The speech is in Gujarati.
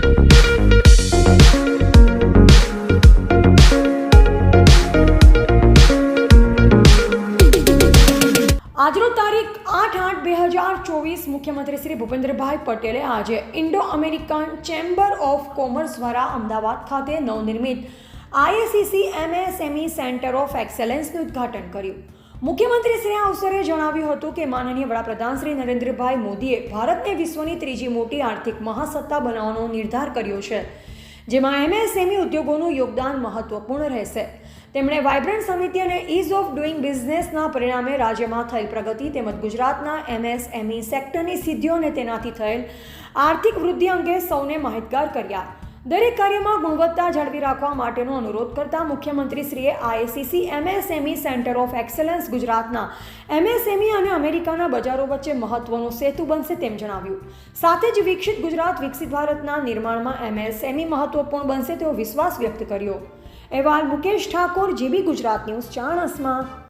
આજનો તારીખ આઠ આઠ બે હજાર ચોવીસ મુખ્યમંત્રી શ્રી ભૂપેન્દ્રભાઈ પટેલે આજે Indo American chamber of commerce દ્વારા અમદાવાદ ખાતે નવનિર્મિત આઈએસીસી એમએસએમઈ સેન્ટર ઓફ એક્સેલન્સનું ઉદ્ઘાટન કર્યું. મુખ્યમંત્રી શ્રી આ અવસરે જણાવ્યું હતું કે માનનીય વડાપ્રધાન શ્રી નરેન્દ્રભાઈ મોદીએ ભારતને વિશ્વની ત્રીજી મોટી આર્થિક મહાસત્તા બનાવવાનો નિર્ધાર કર્યો છે, જેમાં એમએસએમઈ ઉદ્યોગોનું યોગદાન મહત્વપૂર્ણ રહેશે. તેમણે વાઇબ્રન્ટ સમિતિ અને ઇઝ ઓફ ડુઇંગ બિઝનેસના પરિણામે રાજ્યમાં થયેલ પ્રગતિ તેમજ ગુજરાતના એમએસએમઈ સેક્ટરની સિદ્ધિઓ અને તેનાથી થયેલ આર્થિક વૃદ્ધિ અંગે સૌને માહિતગાર કર્યા. દરેક કાર્યમાં ગુણવત્તા જાળવી રાખવા માટેનો અનુરોધ કરતા મુખ્યમંત્રીશ્રીએ IACC MSME centre of excellence ગુજરાતના એમએસએમઈ અને અમેરિકાના બજારો વચ્ચે મહત્વનો સેતુ બનશે તેમ જણાવ્યું. સાથે જ વિકસિત ગુજરાત, વિકસિત ભારતના નિર્માણમાં એમએસએમઈ મહત્વપૂર્ણ બનશે તેવો વિશ્વાસ વ્યક્ત કર્યો. અહેવાલ મુકેશ ઠાકોર, જીબી ગુજરાત ન્યૂઝ, ચાણસમાં.